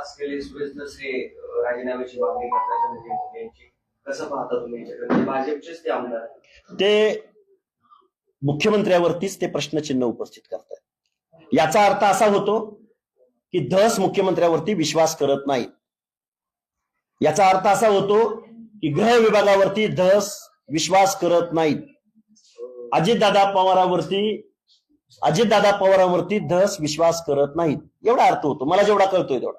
असलेले सुरेश दसरे राजीनाम्याची मागणी करतात धनंजय कसं पाहता तुम्ही याच्याकडे? भाजपचेच ते आमदार ते मुख्यमंत्र्यावरतीच ते प्रश्नचिन्ह उपस्थित करतात याचा अर्थ असा होतो की धस मुख्यमंत्र्यावरती विश्वास करत नाही याचा अर्थ असा होतो की गृह विभागावरती धस विश्वास करत नाहीत. अजितदादा पवारावरती अजितदादा पवारांवरती धस विश्वास करत नाहीत. एवढा अर्थ होतो. मला जेवढा कळतोय तेवढा.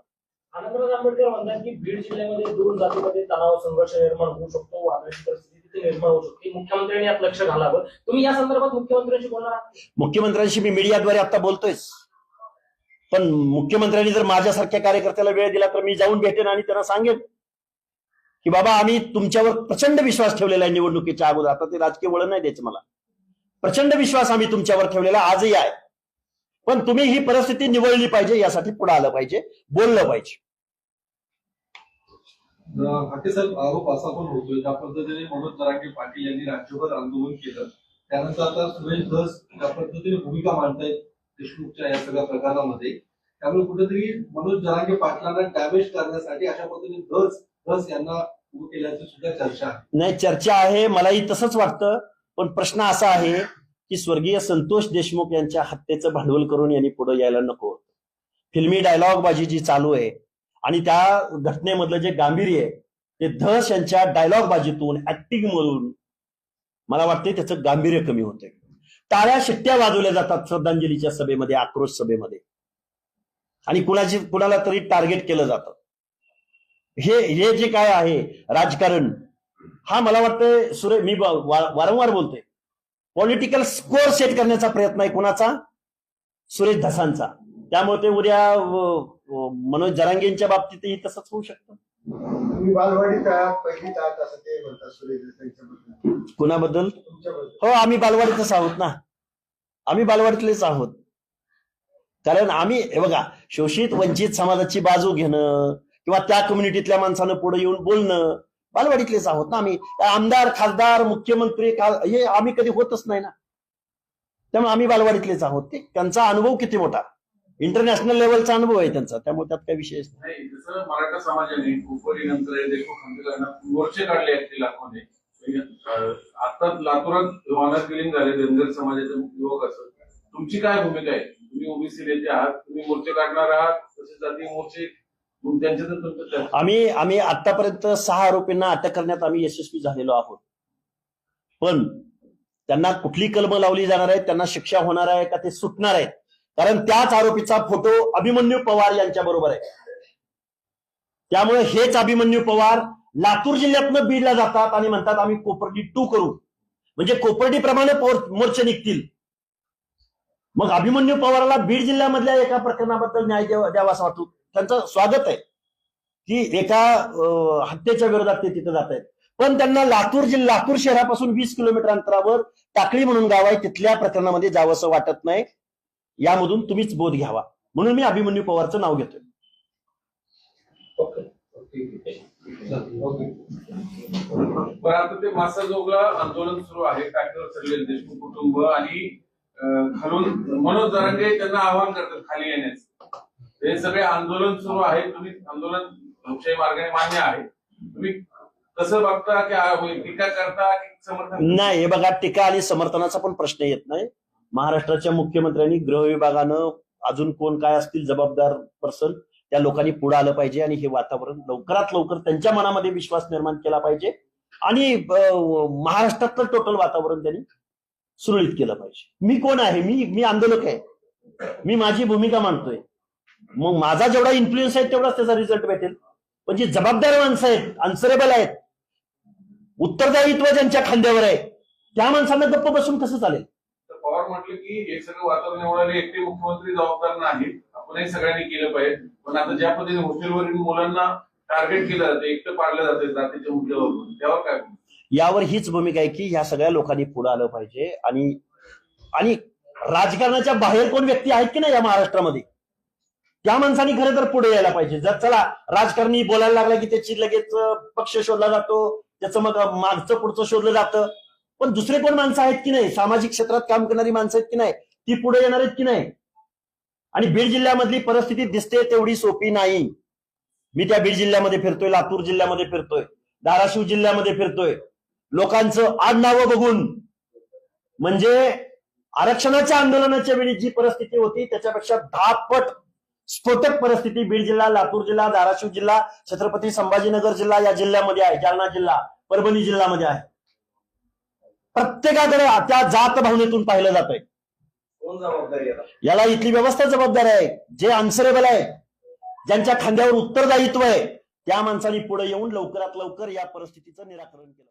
आनंदराज आंबेडकर म्हणतात की बीड जिल्ह्यामध्ये दोन जातीमध्ये तणाव संघर्ष निर्माण होऊ शकतो वादळाची परिस्थिती तिथे निर्माण होऊ शकते. मुख्यमंत्र्यांनी यात लक्ष घालावं. तुम्ही या संदर्भात मुख्यमंत्र्यांशी बोलणार आहात? मुख्यमंत्र्यांशी मी मीडियाद्वारे आता बोलतोयच. पण मुख्यमंत्र्यांनी जर माझ्यासारख्या कार्यकर्त्याला वेळ दिला तर मी जाऊन भेटेन आणि त्यांना सांगेन. की बाबा आम्ही तुमच्यावर प्रचंड विश्वास ठेवलेला आहे निवडणुकीच्या अगोदर. आता ते राजकीय वळण नाही द्यायचं मला. प्रचंड विश्वास आम्ही तुमच्यावर ठेवलेला आजही आहे. पण तुम्ही ही परिस्थिती निवडली पाहिजे यासाठी पुढे आलं पाहिजे बोललं पाहिजे. हाके साहेब आरोप असा पण होतोय ज्या पद्धतीने मनोज जरांगे पाटील यांनी राज्यभर आंदोलन केलं त्यानंतर आता सुरेश धस ज्या पद्धतीने भूमिका मांडतायत देशमुखच्या या सगळ्या प्रकारामध्ये त्यामुळे कुठेतरी मनोज जरांगे पाटलांना डॅमेज करण्यासाठी अशा पद्धतीने धस धस यांना उभं केल्याची सुद्धा चर्चा आहे. नाही चर्चा आहे मलाही तसंच वाटतं. पण प्रश्न असा आहे की स्वर्गीय संतोष देशमुख यांच्या हत्येचं भांडवल करून यांनी पुढे यायला नको. फिल्मी डायलॉग बाजी जी चालू आहे. आणि त्या घटनेमधलं जे गांभीर्य आहे ते धस यांच्या डायलॉग बाजीतून ऍक्टिंग मधून मला वाटते त्याचं गांभीर्य कमी होते टाळ्या शिट्ट्या वाजवल्या जातात श्रद्धांजलीच्या सभेमध्ये आक्रोश सभेमध्ये. आणि कुणाची कुणाला तरी टार्गेट केलं जातं. हे हे जे काय आहे राजकारण हा मला वाटतं सुरे मी वारंवार बोलतोय. पॉलिटिकल स्कोअर सेट करण्याचा प्रयत्न आहे कुणाचा? सुरेश धसांचा. त्यामुळे ते उद्या मनोज जरांगेंच्या बाबतीतही तसंच होऊ शकतं. कुणाबद्दल? हो आम्ही बालवाडीतच आहोत ना. आम्ही बालवाडीतलेच आहोत. कारण आम्ही हे बघा शोषित वंचित समाजाची बाजू घेणं किंवा त्या कम्युनिटीतल्या माणसानं पुढे येऊन बोलणं बालवाडीतलेच आहोत ना आम्ही. आमदार खासदार मुख्यमंत्री हे आम्ही कधी होतच नाही ना. त्यामुळे आम्ही बालवाडीतलेच आहोत. ते त्यांचा अनुभव किती मोठा? इंटरनॅशनल लेवलचा अनुभव आहे त्यांचा. त्यामुळे त्यात काही विशेष नाही. जसं मराठा समाजाने कुपरी नंतर मोर्चे काढले आहेत ते लाखोने. आता लातूरात मानस गिलिंग झाले धनगर समाजाचे युवक असत तुमची काय भूमिका आहे? तुम्ही ओबीसी नेते आहात तुम्ही मोर्चे काढणार आहात तसेच जाती मोर्चे आम्ही आम्ही आतापर्यंत सहा आरोपींना अटक करण्यात आम्ही यशस्वी झालेलो आहोत. पण त्यांना कुठली कलम लावली जाणार आहे त्यांना शिक्षा होणार आहे का ते सुटणार आहेत कारण त्याच आरोपीचा फोटो अभिमन्यू पवार यांच्या बरोबर आहे. त्यामुळे हेच अभिमन्यू पवार लातूर जिल्ह्यातनं बीडला जातात आणि म्हणतात आम्ही कोपर्डी टू करू. म्हणजे कोपर्डी प्रमाणे मोर्चे निघतील. मग अभिमन्यू पवाराला बीड जिल्ह्यामधल्या एका प्रकरणाबद्दल न्याय द्यावा द्यावा असं वाटतो. त्यांचं स्वागत आहे. की एका हत्येच्या विरोधात ते तिथे जात आहेत. पण त्यांना लातूर जिल्हा लातूर शहरापासून वीस किलोमीटर अंतरावर टाकळी म्हणून गाव आहे. तिथल्या प्रकरणामध्ये जावं असं वाटत नाही. यामधून तुम्हीच बोध घ्यावा. म्हणून मी अभिमन्यू पवारचं नाव घेतोय. पण आता ते आंदोलन सुरू आहे. सगळे देशमुख कुटुंब आणि अं, खालून मनोज जरांगे त्यांना आवाहन करतात खाली येण्याचं. हे सगळे आंदोलन सुरू आहे. तुम्ही आंदोलन लोकशाही मार्गाने मान्य आहे. तुम्ही कसं बघता की टीका करता की समर्थन? नाही हे बघा टीका आणि समर्थनाचा पण प्रश्न येत नाही. महाराष्ट्राच्या मुख्यमंत्र्यांनी गृह विभागानं अजून कोण काय असतील जबाबदार पर्सन त्या लोकांनी पुढे आलं पाहिजे आणि हे वातावरण लवकरात लवकर त्यांच्या मनामध्ये विश्वास निर्माण केला पाहिजे आणि महाराष्ट्रातलं टोटल वातावरण त्यांनी सुरळीत केलं पाहिजे. मी कोण आहे? मी मी आंदोलक आहे. मी माझी भूमिका मांडतोय. मग माझा जेवढा इन्फ्लुएन्स आहे तेवढाच त्याचा रिझल्ट भेटेल. पण जी जबाबदार माणसं आहेत अन्सरेबल आहेत उत्तरदायित्व ज्यांच्या खांद्यावर आहे त्या माणसांना गप्प बसून कसं चालेल? पवार म्हटलं की हे सगळं वातावरण एवढं एकटे मुख्यमंत्री जबाबदार नाहीत. आपणही सगळ्यांनी केलं पाहिजे. पण आता ज्या पद्धतीने हॉस्टेलवरील मुलांना टार्गेट केलं जातं एकटं पाडलं जातं जातीच्या मुद्द्यावरून. त्यावर काय यावर हीच भूमिका आहे की ह्या सगळ्या लोकांनी पुढे आलं पाहिजे. आणि आणि राजकारणाच्या बाहेर कोण व्यक्ती आहेत की नाही या महाराष्ट्रामध्ये? त्या माणसांनी खरं तर पुढे यायला पाहिजे. जर चला राजकारणी बोलायला लागला की त्याची लगेच पक्ष शोधला जातो त्याचं मग मागचं पुढचं शोधलं जातं. पण दुसरे कोण माणसं आहेत की नाही? सामाजिक क्षेत्रात काम करणारी माणसं आहेत की नाही? ती पुढे येणार आहेत की नाही? आणि बीड जिल्ह्यामधली परिस्थिती दिसते तेवढी सोपी नाही. मी त्या बीड जिल्ह्यामध्ये फिरतोय लातूर जिल्ह्यामध्ये फिरतोय धाराशिव जिल्ह्यामध्ये फिरतोय. लोकांचं आडनावं बघून. म्हणजे आरक्षणाच्या आंदोलनाच्या वेळी जी परिस्थिती होती त्याच्यापेक्षा दहा पट स्फोटक परिस्थिती बीड जिल्हा लातूर जिल्हा धाराशिव जिल्हा छत्रपती संभाजीनगर जिल्हा या जिल्ह्यामध्ये आहे जालना जिल्हा परभणी जिल्ह्यामध्ये आहे. प्रत्येकाकडे त्या जात भावनेतून पाहिलं जात आहे? याला याला इथली व्यवस्था जबाबदार आहे जे आन्सरेबल आहे ज्यांच्या खांद्यावर उत्तरदायित्व आहे त्या माणसांनी पुढे येऊन लवकरात लवकर या परिस्थितीचं निराकरण केलं.